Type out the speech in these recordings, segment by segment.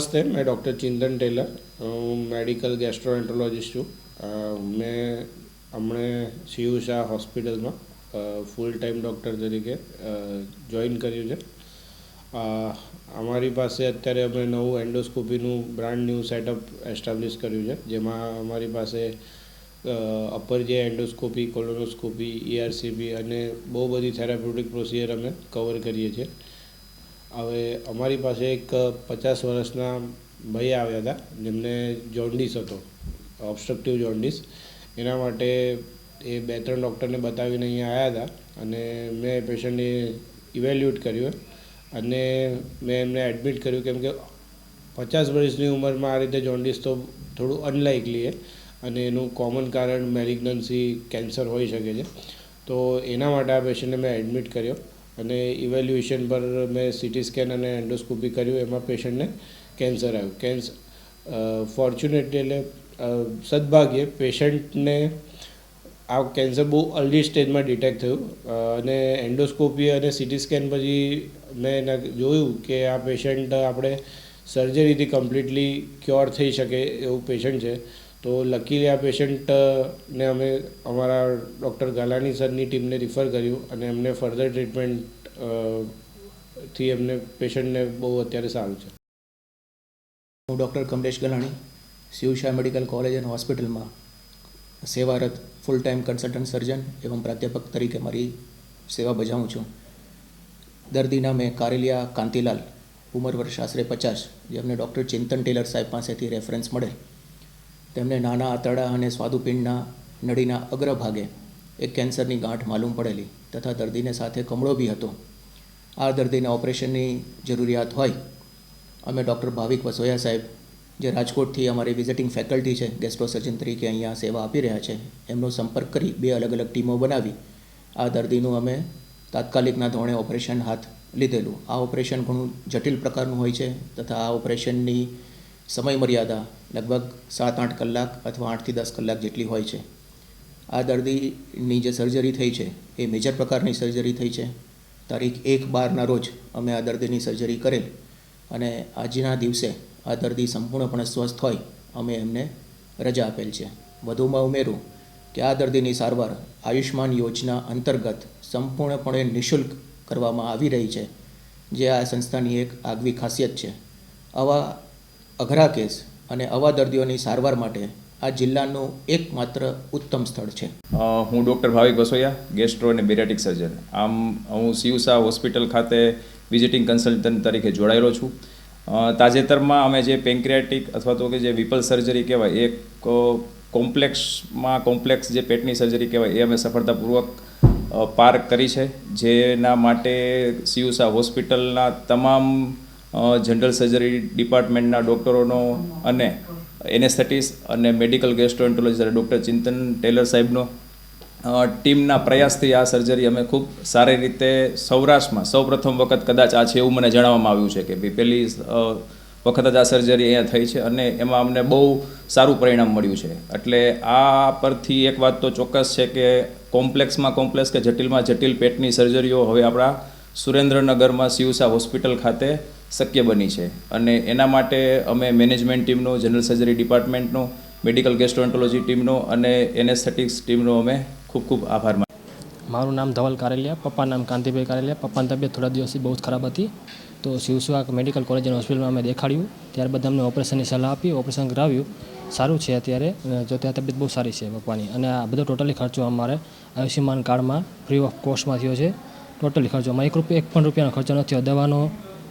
નમસ્તે મેં ડૉક્ટર ચિંતન ટેલર હું મેડિકલ ગેસ્ટ્રોએન્ટ્રોલોજિસ્ટ છું મેં હમણે સીયુ શાહ હોસ્પિટલમાં ફૂલ ટાઈમ ડૉક્ટર તરીકે જોઈન કર્યું છે અમારી પાસે અત્યારે અમે નવું એન્ડોસ્કોપીનું બ્રાન્ડ ન્યૂ સેટઅપ એસ્ટાબ્લિશ કર્યું છે જેમાં અમારી પાસે અપર જે એન્ડોસ્કોપી કોલોનોસ્કોપી ઈઆરસીપી અને બહુ બધી થેરાપ્યુટિક પ્રોસિજર અમે કવર કરીએ છીએ હવે અમારી પાસે એક પચાસ વર્ષના ભાઈ આવ્યા હતા, જેમને જોન્ડિસ હતો ઓબ્સ્ટ્રક્ટિવ જોન્ડિસ એના માટે એ બે ત્રણ ડૉક્ટરને બતાવીને અહીંયા આવ્યા હતા અને મેં પેશન્ટને ઇવેલ્યુએટ કર્યું. અને મેં એમને એડમિટ કર્યું કેમ કે પચાસ વર્ષની ઉંમરમાં આ રીતે જોન્ડિસ તો થોડું અનલાઇકલી છે અને એનું કોમન કારણ મેલિગ્નન્સી કેન્સર હોઈ શકે છે. તો એના માટે આ પેશન્ટને મેં એડમિટ કર્યો. અને ઇવેલ્યુએશન પર મેં સિટી સ્કેન અને એન્ડોસ્કોપી કર્યું, એમાં પેશન્ટને કેન્સર આવ્યું. કેન્સર ફોર્ચ્યુનેટલી એટલે સદભાગ્યે પેશન્ટને આ કેન્સર બહુ અર્લી સ્ટેજમાં ડિટેક્ટ થયું. અને એન્ડોસ્કોપી અને સિટી સ્કેન પછી મેં એના જોયું કે આ પેશન્ટ આપણે સર્જરીથી કમ્પ્લીટલી ક્યોર થઈ શકે એવું પેશન્ટ છે. તો લકીલી આ પેશન્ટને અમે અમારા ડૉક્ટર ગાલાની સરની ટીમને રિફર કર્યું અને એમને ફર્ધર ટ્રીટમેન્ટથી એમને પેશન્ટને બહુ અત્યારે સારું છે. હું doctor Kamlesh Galani Shivshah medical college અને હોસ્પિટલમાં સેવારત ફૂલ ટાઈમ કન્સલ્ટન્ટ સર્જન એવં પ્રાધ્યાપક તરીકે મારી સેવા બજાવું છું. દર્દીના મેં કારેલિયા કાંતિલાલ, ઉંમર વર્ષ આશરે પચાસ, જેમને ડૉક્ટર ચિંતન ટેલર સાહેબ પાસેથી રેફરન્સ મળેલ. તેમને નાના આંતરડા અને સ્વાદુપિંડના નળીના અગ્રભાગે એક કેન્સરની ગાંઠ માલુમ પડેલી તથા દર્દીને સાથે કમળો બી હતો. આ દર્દીને ઓપરેશનની જરૂરિયાત હોય, અમે ડૉક્ટર ભાવિક વસોયા સાહેબ, જે રાજકોટથી અમારી વિઝિટિંગ ફેકલ્ટી છે, ગેસ્ટ્રો સર્જન તરીકે અહીંયા સેવા આપી રહ્યા છે, એમનો સંપર્ક કરી બે અલગ અલગ ટીમો બનાવી. આ દર્દીનું અમે તાત્કાલિકના ધોરણે ઓપરેશન હાથ લીધેલું. આ ઓપરેશન ઘણું જટિલ પ્રકારનું હોય છે તથા આ ઓપરેશનની સમય મર્યાદા લગભગ સાત આઠ કલાક અથવા આઠથી દસ કલાક જેટલી હોય છે. આ દર્દીની જે સર્જરી થઈ છે, એ મેજર પ્રકારની સર્જરી થઈ છે. તારીખ એક બારના રોજ અમે આ દર્દીની સર્જરી કરેલ અને આજના દિવસે આ દર્દી સંપૂર્ણપણે સ્વસ્થ હોય, અમે એમને રજા આપેલ છે. વધુમાં ઉમેરું કે આ દર્દીની સારવાર આયુષ્માન યોજના અંતર્ગત સંપૂર્ણપણે નિઃશુલ્ક કરવામાં આવી રહી છે, જે આ સંસ્થાની એક આગવી ખાસિયત છે. આવા અઘરા કેસ અને આવા દર્દીઓની સારવાર માટે આ જિલ્લાનું એકમાત્ર ઉત્તમ સ્થળ છે. હું ડૉક્ટર ભાવિક વસોયા, ગેસ્ટ્રો અને બેરેટિક સર્જન. આમ, હું સિયુસા હોસ્પિટલ ખાતે વિઝિટિંગ કન્સલ્ટન્ટ તરીકે જોડાયેલો છું. તાજેતરમાં અમે જે પેન્ક્રિયાટિક અથવા તો કે જે વિપલ સર્જરી કહેવાય એક કોમ્પ્લેક્સમાં કોમ્પ્લેક્સ જે પેટની સર્જરી કહેવાય, એ અમે સફળતાપૂર્વક પાર કરી છે. જેના માટે સિયુસા હોસ્પિટલના તમામ જનરલ સર્જરી ડિપાર્ટમેન્ટના ડૉક્ટરોનો અને એનેસ્થેટિસ અને medical gastroenterology doctor Chintan Tailor સાહેબનો ટીમના પ્રયાસથી આ સર્જરી અમે ખૂબ સારી રીતે સૌરાષ્ટ્રમાં સૌપ્રથમ વખત કદાચ આ છે એવું મને જણાવવામાં આવ્યું છે કે ભાઈ પહેલી વખત જ આ સર્જરી અહીંયા થઈ છે અને એમાં અમને બહુ સારું પરિણામ મળ્યું છે. એટલે આ પરથી એક વાત તો ચોક્કસ છે કે કોમ્પ્લેક્સમાં કોમ્પ્લેક્સ કે જટિલમાં જટિલ પેટની સર્જરીઓ હવે આપણા સુરેન્દ્રનગરમાં સિયુસા હોસ્પિટલ ખાતે શક્ય બની છે. અને એના માટે અમે મેનેજમેન્ટ ટીમનો જનરલ સર્જરી ડિપાર્ટમેન્ટનો મેડિકલ ગેસ્ટ્રોન્ટોલોજી ટીમનો અને એનેસ્થેટિક્સ ટીમનો અમે ખૂબ ખૂબ આભાર માન મારું નામ ધવલ કારેલિયા, પપ્પાનું નામ કાંતિભાઈ કારેલિયા. પપ્પાની તબિયત થોડા દિવસથી બહુ જ ખરાબ હતી. તો શિવસુઆ મેડિકલ કોલેજ અને હોસ્પિટલમાં અમે દેખાડ્યું. ત્યારબાદ અમને ઓપરેશનની સલાહ આપી ઓપરેશન કરાવ્યું. સારું છે અત્યારે જો ત્યાં તબિયત બહુ સારી છે પપ્પાની. અને આ બધો ટોટલી ખર્ચો અમારે આયુષ્યમાન કાર્ડમાં ફ્રી ઓફ કોસ્ટમાં થયો છે. ટોટલી ખર્ચો. અમારે એક રૂપિયા, એક પણ રૂપિયાનો ખર્ચો નથી દવાનો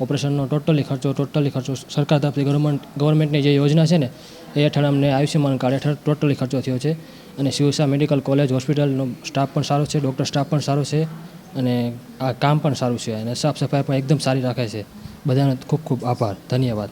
ઓપરેશનનો ટોટલી ખર્ચો ટોટલી ખર્ચો સરકાર તરફથી ગવર્મેન્ટ ગવર્મેન્ટની જે યોજના છે ને, એ હેઠળ અમને આયુષ્યમાન કાર્ડ હેઠળ ટોટલી ખર્ચો થયો છે. અને શિવસા મેડિકલ કોલેજ, હોસ્પિટલનો સ્ટાફ પણ સારો છે, ડૉક્ટર સ્ટાફ પણ સારો છે અને આ કામ પણ સારું છે. અને સાફ સફાઈ પણ એકદમ સારી રાખે છે. બધાનો ખૂબ ખૂબ આભાર. ધન્યવાદ.